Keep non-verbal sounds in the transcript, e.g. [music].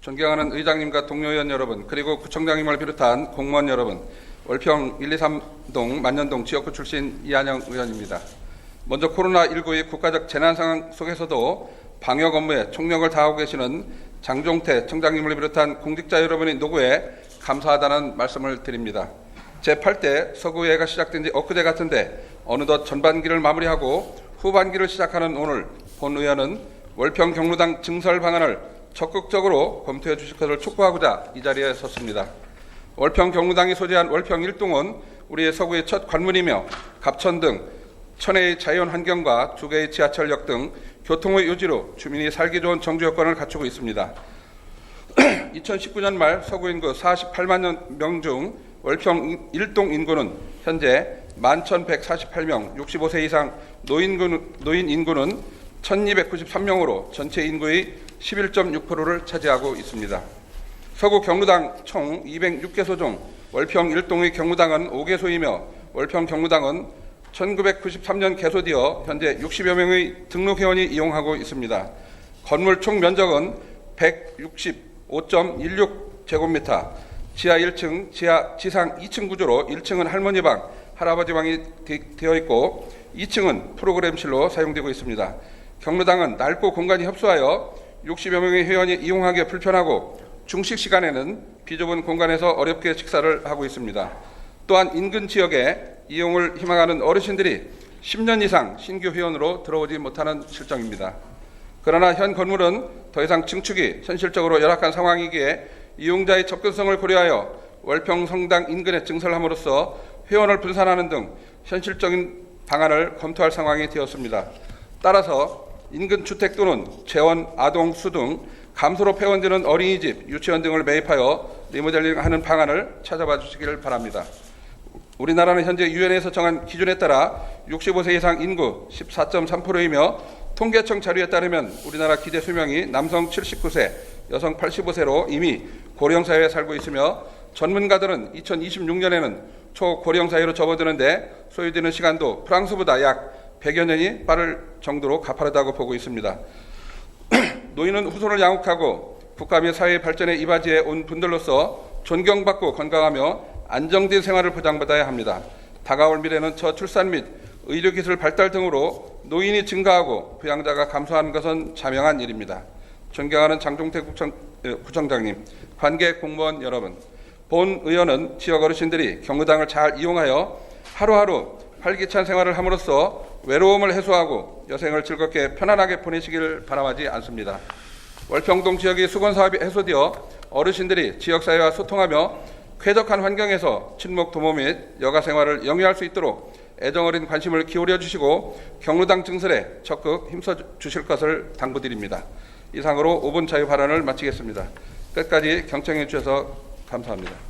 존경하는 의장님과 동료위원 여러분, 그리고 구청장님을 비롯한 공무원 여러분, 월평 1, 2, 3동 만년동 지역구 출신 이한영 의원입니다. 먼저 코로나19의 국가적 재난 상황 속에서도 방역 업무에 총력을 다하고 계시는 장종태 청장님을 비롯한 공직자 여러분의 노고에 감사하다는 말씀을 드립니다. 제8대 서구예가 시작된 지 엊그제 같은데 어느덧 전반기를 마무리하고 후반기를 시작하는 오늘 본 의원은 월평 경로당 증설 방안을 적극적으로 검토해 주실 것을 촉구하고자 이 자리에 섰습니다. 월평 경로당이 소재한 월평 일동은 우리의 서구의 첫 관문이며 갑천 등 천혜의 자연 환경과 두 개의 지하철역 등 교통의 요지로 주민이 살기 좋은 정주 여건을 갖추고 있습니다. [clears throat] 2019년 말 서구 인구 48만 명 중 월평 일동 인구는 현재 1148명, 65세 이상 노인 인구는 1293명으로 전체 인구의 11.6%를 차지하고 있습니다. 서구 경로당 총 206개소 중 월평 일동의 경로당은 5개소이며 월평 경로당은 1993년 개소되어 현재 60여 명의 등록 회원이 이용하고 있습니다. 건물 총 면적은 165.16 제곱미터, 지하 1층, 지하 지상 2층 구조로 1층은 할머니 방, 할아버지 방이 되어 있고 2층은 프로그램실로 사용되고 있습니다. 경로당은 넓고 공간이 협소하여 60여 명의 회원이 이용하기 불편하고 중식 시간에는 비좁은 공간에서 어렵게 식사를 하고 있습니다. 또한 인근 지역에 이용을 희망하는 어르신들이 10년 이상 신규 회원으로 들어오지 못하는 실정입니다. 그러나 현 건물은 더 이상 증축이 현실적으로 열악한 상황이기에 이용자의 접근성을 고려하여 월평 성당 인근에 증설함으로써 회원을 분산하는 등 현실적인 방안을 검토할 상황이 되었습니다. 따라서 인근 주택 또는 재원, 아동, 수 등 감소로 폐원되는 어린이집, 유치원 등을 매입하여 리모델링하는 방안을 찾아봐 주시기를 바랍니다. 우리나라는 현재 유엔에서 정한 기준에 따라 65세 이상 인구 14.3%이며 통계청 자료에 따르면 우리나라 기대 수명이 남성 79세, 여성 85세로 이미 고령 사회에 살고 있으며 전문가들은 2026년에는 초고령 사회로 접어드는데 소요되는 시간도 프랑스보다 약 100여 년이 빠를 정도로 가파르다고 보고 있습니다. [clears throat] 노인은 후손을 양육하고 국가 및 사회 발전에 이바지해 온 분들로서 존경받고 건강하며 안정된 생활을 보장받아야 합니다. 다가올 미래는 저출산 및 의료기술 발달 등으로 노인이 증가하고 부양자가 감소하는 것은 자명한 일입니다. 존경하는 장종태 구청, 구청장님, 관계 공무원 여러분, 본 의원은 지역 어르신들이 경로당을 잘 이용하여 하루하루 활기찬 생활을 함으로써 외로움을 해소하고 여생을 즐겁게 편안하게 보내시길 바람하지 않습니다. 월평동 지역의 수건 사업이 해소되어 어르신들이 지역사회와 소통하며 쾌적한 환경에서 친목 도모 및 여가 생활을 영위할 수 있도록 애정어린 관심을 기울여 주시고 경로당 증설에 적극 힘써 주실 것을 당부드립니다. 이상으로 5분 자유 발언을 마치겠습니다. 끝까지 경청해 주셔서 감사합니다.